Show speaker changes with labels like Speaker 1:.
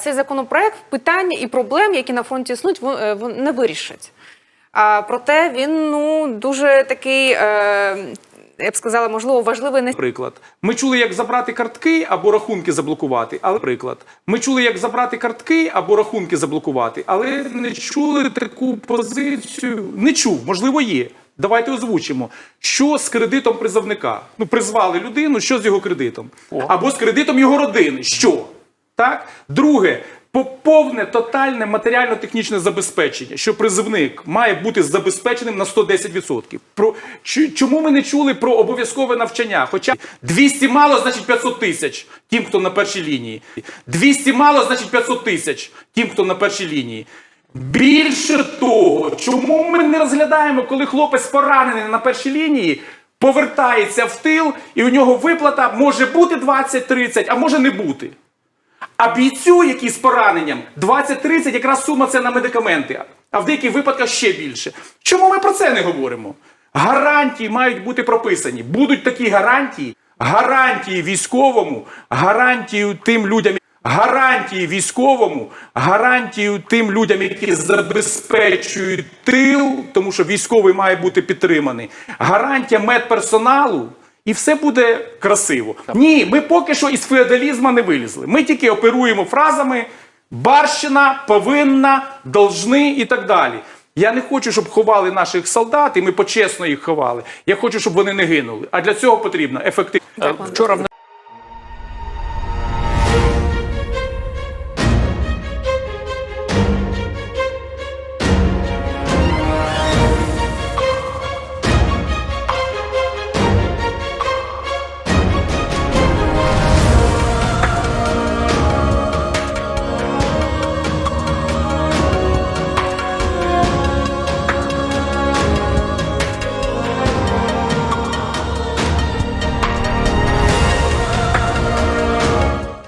Speaker 1: Цей законопроект питань і проблем, які на фронті існують, е, не вирішить. А проте він ну дуже такий, е, я б сказала, можливо, важливий не
Speaker 2: Приклад. Ми чули, як забрати картки або рахунки заблокувати. Але приклад. Ми чули, як забрати картки або рахунки заблокувати, але не чули таку позицію. Не чув, можливо, є. Давайте озвучимо. Що з кредитом призовника? Ну, призвали людину, що з його кредитом? Або з кредитом його родини. Що? Друге, по- повне тотальне матеріально-технічне забезпечення, що призивник має бути забезпеченим на 110%. Про чому ми не чули про обов'язкове навчання? Хоча 200 мало, значить 500 тисяч тим, хто на першій лінії. 200 мало, значить 500 тисяч тим, хто на першій лінії. Більше того, чому ми не розглядаємо, коли хлопець поранений на першій лінії, повертається в тил, і у нього виплата може бути 20-30, а може не бути. А бійцю, який з пораненням, 20-30 якраз сума це на медикаменти, а в деяких випадках ще більше. Чому ми про це не говоримо? Гарантії мають бути прописані. Будуть такі гарантії, гарантії військовому, гарантію тим людям, гарантії військовому, гарантію тим людям, які забезпечують тил, тому що військовий має бути підтриманий, гарантія медперсоналу. І все буде красиво. Ні, ми поки що із феодалізму не вилізли. Ми тільки оперуємо фразами барщина, повинна, должны і так далі. Я не хочу, щоб ховали наших солдат, і ми почесно їх ховали. Я хочу, щоб вони не гинули. А для цього потрібна ефективна.
Speaker 3: Вчора в